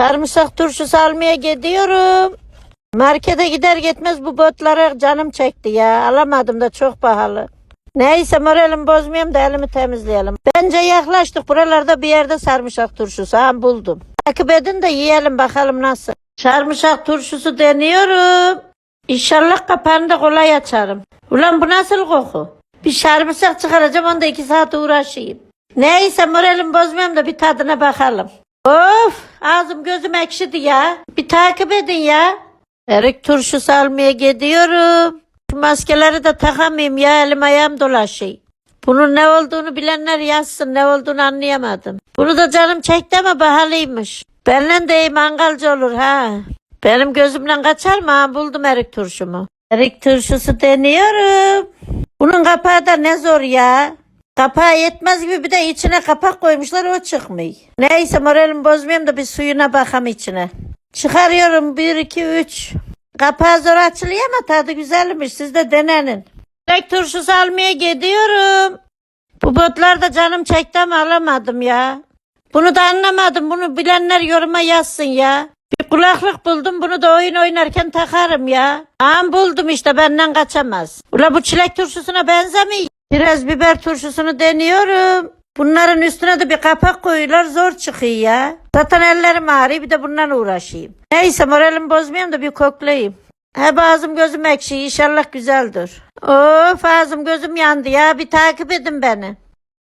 Sarımsak turşusu almaya gidiyorum. Markete gider gitmez bu botları canım çekti ya. Alamadım da çok pahalı. Neyse moralim bozmayayım da elimi temizleyelim. Bence yaklaştık. Buralarda bir yerde sarımsak turşusu. Ha buldum. Takip edin de yiyelim bakalım nasıl. Sarımsak turşusu deniyorum. İnşallah kapağını kolay açarım. Ulan bu nasıl koku? Bir sarımsak çıkaracağım onda iki saat uğraşayım. Neyse moralim bozmayayım da bir tadına bakalım. Of ağzım gözüm ekşidi ya. Bir takip edin ya. Erik turşusu almaya gidiyorum. Şu maskeleri de takamayayım ya elim ayağım dolaşıyor. Bunun ne olduğunu bilenler yazsın ne olduğunu anlayamadım. Bunu da canım çekti ama pahalıymış. Benimle de iyi mangalcı olur ha. Benim gözümden kaçar mı buldum erik turşumu. Erik turşusu deniyorum. Bunun kapağı da ne zor ya. Kapağı yetmez gibi bir de içine kapak koymuşlar o çıkmıyor. Neyse moralim bozmayayım da bir suyuna bakam içine. Çıkarıyorum 1 2 3. Kapağı zor açılıyor ama tadı güzelmiş. Siz de denenin. Tek turşusu almaya gidiyorum. Bu botlar da canım çekti ama alamadım ya. Bunu da anlamadım. Bunu bilenler yoruma yazsın ya. Bir kulaklık buldum. Bunu da oyun oynarken takarım ya. Am buldum işte benden kaçamaz. Ula bu çilek turşusuna benzemiyor. Biraz biber turşusunu deniyorum. Bunların üstüne de bir kapak koyuyorlar zor çıkıyor ya. Zaten ellerim ağrıyor bir de bundan uğraşayım. Neyse moralim bozmayayım da bir koklayayım. Hep ağzım gözüm ekşi inşallah güzeldir. Of ağzım gözüm yandı ya bir takip edin beni.